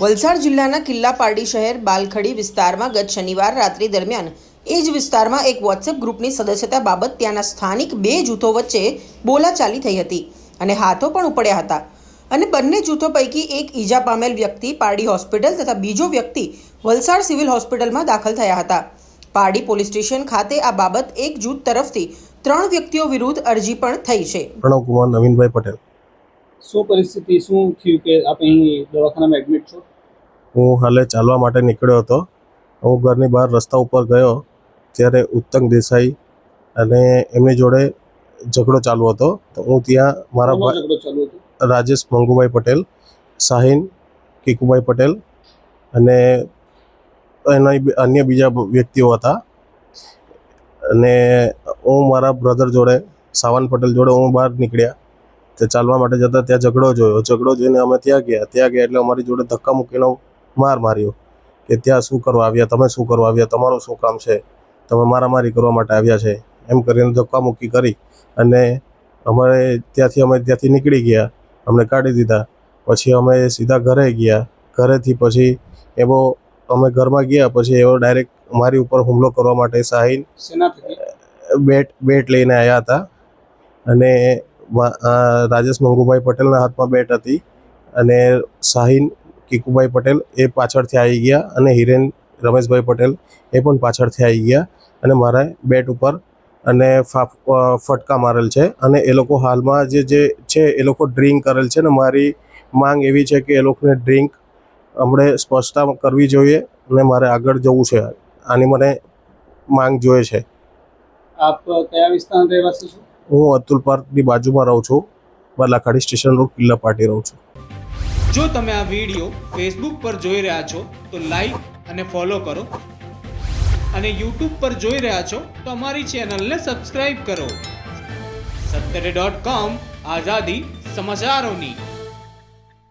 વલસાડ જિલ્લાના કિલ્લા પારડી શહેર બાલખડી વિસ્તારમાં ગત શનિવાર રાત્રિ દરમિયાન એ જ વિસ્તારમાં એક વોટ્સએપ ગ્રુપની સદસ્યતા બાબત ત્યાંના સ્થાનિક બે જૂથો વચ્ચે બોલાચાલી થઈ હતી અને હાથો પણ ઉપડ્યા હતા. અને બંને જૂથો પૈકી એક ઈજા પામેલ વ્યક્તિ પારડી હોસ્પિટલ તથા બીજો વ્યક્તિ વલસાડ સિવિલ હોસ્પિટલમાં દાખલ થયા હતા. પારડી પોલીસ સ્ટેશન ખાતે આ બાબત એક જૂથ તરફથી ત્રણ વ્યક્તિઓ વિરુદ્ધ અરજી પણ થઈ છે. પ્રણવ કુમાર નવીનભાઈ પટેલ. શું પરિસ્થિતિ શું થયું કે આપ અહીં દવાખાનામાં એડમિટ છો? હું હાલે ચાલવા માટે નીકળ્યો હતો. હું ઘરની બહાર રસ્તા ઉપર ગયો ત્યારે ઉત્તંગ દેસાઈ અને એમની જોડે ઝઘડો ચાલુ હતો. તો હું ત્યાં મારા ભાઈ રાજેશ મંગુભાઈ પટેલ શાહીન કીકુભાઈ પટેલ અને એના અન્ય બીજા વ્યક્તિઓ હતા. અને હું મારા બ્રધર જોડે સાવન પટેલ જોડે હું બહાર નીકળ્યા. તે ચાલવા માટે જતા ત્યાં ઝઘડો જોયો. ઝઘડો જોઈને અમે ત્યાં ગયા. ત્યાં ગયા એટલે અમારી જોડે ધક્કા મૂકીને માર માર્યો કે ત્યાં શું કરવા આવ્યા તમે શું કરવા આવ્યા તમારું શું કામ છે? તમે મારામારી કરવા માટે આવ્યા છે. એમ કરીને ધક્કા મૂકી કરી અને અમારે ત્યાંથી અમે ત્યાંથી નીકળી ગયા. અમને કાઢી દીધા. પછી અમે સીધા ઘરે ગયા. ઘરેથી પછી એવો અમે ઘરમાં ગયા. પછી એવો ડાયરેક્ટ મારી ઉપર હુમલો કરવા માટે સાહિન બેટ બેટ લઈને આવ્યા હતા. અને રાજેશ મંગુભાઈ પટેલના હાથમાં બેટ હતી અને શાહીન કીકુભાઈ પટેલ એ પાછળથી આવી ગયા અને હિરેન રમેશભાઈ પટેલ એ પણ પાછળથી આવી ગયા અને મારા બેટ ઉપર અને ફટકા મારેલ છે અને એ લોકો હાલમાં જે જે છે એ લોકો ડ્રિંક કરેલ છે ને મારી માંગ એવી છે કે એ લોકોને ડ્રિંક હમણે સ્પષ્ટતા કરવી જોઈએ અને મારે આગળ જવું છે. આની મને માંગ જોઈએ છે. આપ કયા વિસ્તારના રહેવાસી છો? હું અતુલ પાર્કની બાજુમાં રહું છું. બાલાખાડી સ્ટેશન રોડ, કિલ્લા પાટી રહું છું. જો તમે આ વીડિયો ફેસબુક પર જોઈ રહ્યા છો, તો લાઈક અને ફોલો કરો. અને યુટ્યુબ પર જોઈ રહ્યા છો, તો અમારી ચેનલને સબસ્ક્રાઈબ કરો. સત્તરે ડોટ કોમ આઝાદી સમાચારોની.